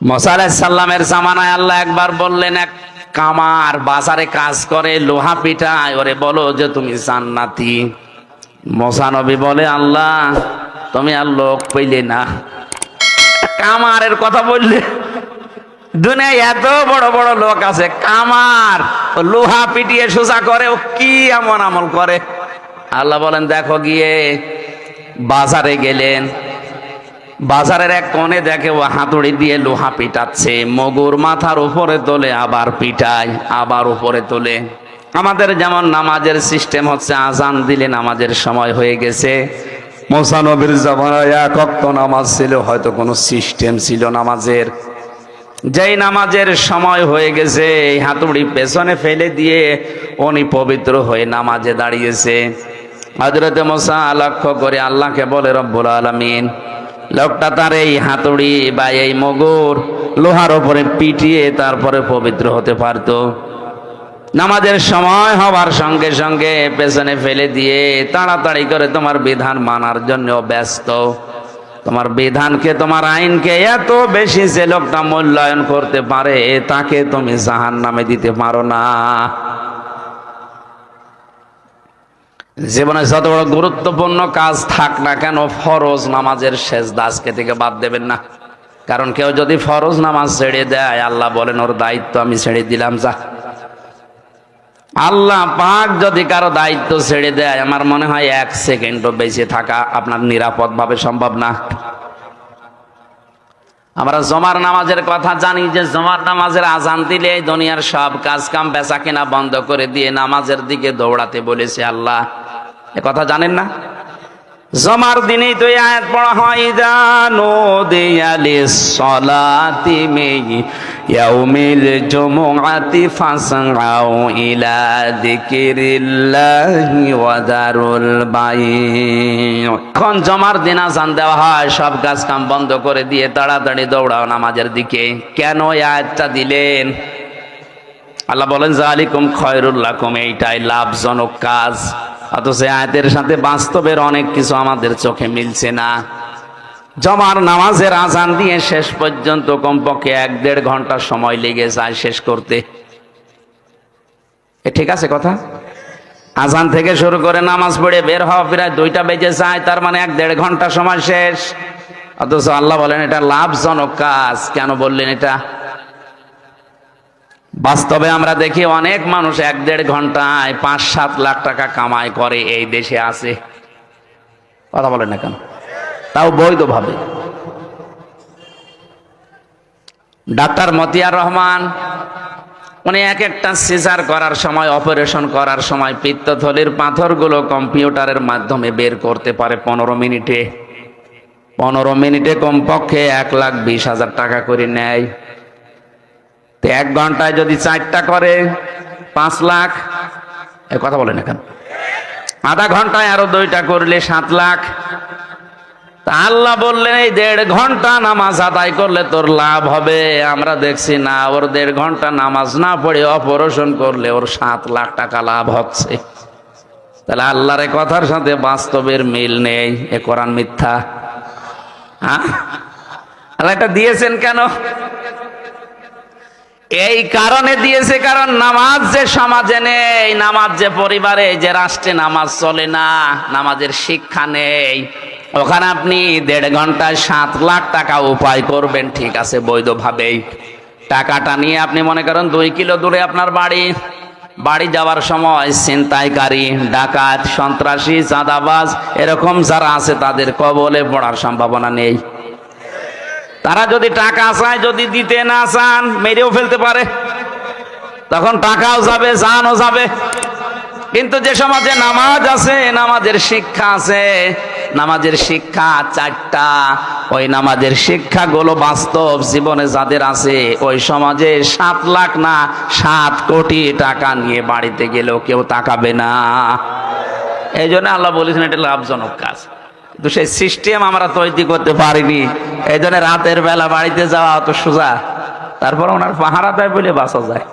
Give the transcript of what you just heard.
মোসা আলাহিসাল্লামের জামানায় আল্লাহ একবার বললেন, এক কামার বাজারে কাজ করে, লোহা পিঠায় ওরে বলো যে তুমি জান্নাতি। মোসা নবী বলে, আল্লাহ, তুমি আর লোক পেলে না। কামারের কথা বললে, দুনিয়ায় এত বড় বড় লোক আছে, কামার লোহা পিটিয়ে সোজা করে, ও কি এমন আমল করে? আল্লাহ বলেন, দেখো গিয়ে বাজারে গেলেন বাজারের এক কোণে দেখে ও হাতুড়ি দিয়ে লোহা পিটাচ্ছে মগুর মাথার উপরে তোলে আবার পিটায় আবার উপরে তোলে। আমাদের যেমন নামাজের সিস্টেম হচ্ছে আজান দিলে নামাজের সময় হয়ে গেছে। মোসানবির জামানায় এক নামাজ ছিল হয়তো কোনো সিস্টেম ছিল নামাজের। যেই নামাজের সময় হয়ে গেছে এই হাতুড়ি পেছনে ফেলে দিয়ে উনি পবিত্র হয়ে নামাজে দাঁড়িয়েছে। হজরতে মোসা লক্ষ্য করে আল্লাহকে বলে রব্বুল আলমিন লোকটা তার এই হাতুড়ি বা এই মগুর লোহার ওপরে পিটিয়ে তারপরে পবিত্র হতে পারতো। নামাজের সময় হওয়ার সঙ্গে সঙ্গে পেছনে ফেলে দিয়ে তাড়াতাড়ি করে তোমার বিধান মানার জন্য ব্যস্ত। তোমার বিধানকে, তোমার আইনকে এত বেশি যে লোকটা মূল্যায়ন করতে পারে, তাকে তুমি জাহান নামে দিতে পারো না। জীবনে যত বড় গুরুত্বপূর্ণ কাজ থাক না কেন, ফরজ নামাজের শেষ দাসকে থেকে বাদ দেবেন না। কারণ কেউ যদি ফরজ নামাজ ছেড়ে দেয়, আল্লাহ বলেন, ওর দায়িত্ব আমি ছেড়ে দিলাম, যা। আল্লাহ পাক যদি কারও দায়িত্ব ছেড়ে দেয়, আমার মনে হয় এক সেকেন্ডও বেঁচে থাকা আপনার নিরাপদ ভাবে সম্ভব না। আমরা জমার নামাজের কথা জানি যে, জমার নামাজের আজান দিলে দুনিয়ার সব কাজ কাম বেচা কেনা বন্ধ করে দিয়ে নামাজের দিকে দৌড়াতে বলেছে আল্লাহ। কথা জানেন না? জমার দিনেই তো আয়াত পড়া হয় জানো দেয়ালে সলাতি মেই ইয়াউমিল জুমআতি ফাসআউ ইলা যিকিরিল্লাহি ওয়া দারুল বাই' এখন জমার দিন আজান দেওয়া হয়, সব কাজ কাম বন্ধ করে দিয়ে তাড়াতাড়ি দৌড়াও নামাজের দিকে। কেন এই আয়াতটা দিলেন? আল্লাহ বলেন, জালিকুম খয়রুল্লাকুম এইটাই লাভজনক কাজ। অথচ আয়াতের সাথে বাস্তবের অনেক কিছু আমাদের চোখে মিলছে না। জমার নামাজের আজান দিয়ে শেষ পর্যন্ত কমপক্ষে এক দেড় ঘণ্টা সময় লেগে যায় শেষ করতে। এ ঠিক আছে কথা? আজান থেকে শুরু করে নামাজ পড়ে বের হওয়া প্রায় দুইটা বেজে যায়, তার মানে এক দেড় ঘণ্টা সময় শেষ। অথচ আল্লাহ বলেন, এটা লাভজনক কাজ। কেন বললেন এটা? বাস্তবে আমরা দেখি অনেক মানুষ এক দেড় ঘন্টায় পাঁচ, সাত লাখ টাকা কামাই করে এই দেশে আছে। কথা বলেন না কেন? তাও বৈধভাবে। ডাক্তার মতিয়ার রহমান, উনি এক একটা সিজার করার সময়, অপারেশন করার সময় পিত্তথলির পাথরগুলো কম্পিউটারের মাধ্যমে বের করতে পারে পনেরো মিনিটে। পনেরো মিনিটে কমপক্ষে এক লাখ বিশ হাজার টাকা করে নেয়। তো এক ঘন্টায় যদি চারটা করে, পাঁচ লাখ? কথা বলেন এখন। আধা ঘন্টায় আরও দুইটা করলে সাত লাখ। আল্লাহ বললেন, এই দেড় ঘণ্টা নামাজ আদায় করলে তোর লাভ হবে। আমরা দেখছি, না, ওর দেড় ঘণ্টা নামাজ না পড়ে অপারেশন করলে ওর সাত লাখ টাকা লাভ হচ্ছে। তাহলে আল্লাহর কথার সাথে বাস্তবের মিল নেই, এ কোরআন মিথ্যা। হ্যাঁ আল্লাহ এটা দিয়েছেন কেন? এই কারণে দিয়েছে কারণ নামাজ যে সমাজে নেই, নামাজ যে পরিবারে, যে রাষ্ট্রে নামাজ চলে না, নামাজের শিক্ষা নেই। ওখানে আপনি দেড় ঘন্টায় সাত লাখ টাকা উপায় করবেন, ঠিক আছে, বৈধভাবেই। টাকাটা নিয়ে আপনি মনে করেন দুই কিলো দূরে আপনার বাড়ি। বাড়ি যাওয়ার সময় ছিনতাইকারী, ডাকাত, সন্ত্রাসী, চাঁদাবাজ, এরকম যারা আছে তাদের কবলে পড়ার সম্ভাবনা নেই। তারা যদি টাকা চায়, যদি দিতে না চান, মেরেও ফেলতে পারে। তখন টাকাও যাবে, জানও যাবে। কিন্তু যে সমাজে নামাজ আছে, নামাজের শিক্ষা আছে, নামাজের শিক্ষা চারটা। ওই নামাজের শিক্ষাগুলো বাস্তব জীবনে যাদের আছে, ওই সমাজে সাত লাখ না, সাত কোটি টাকা নিয়ে বাড়িতে গেলেও কেউ তাকাবে না। এই জন্য আল্লাহ বলেছেন, এটা লাভজনক কাজ। কিন্তু সেই সিস্টেম আমরা তৈরি করতে পারিনি। এই জন্য রাতের বেলা বাড়িতে যাওয়া অত সোজা। তারপর ওনার পাহারা দেয় বলে বাঁচা যায়।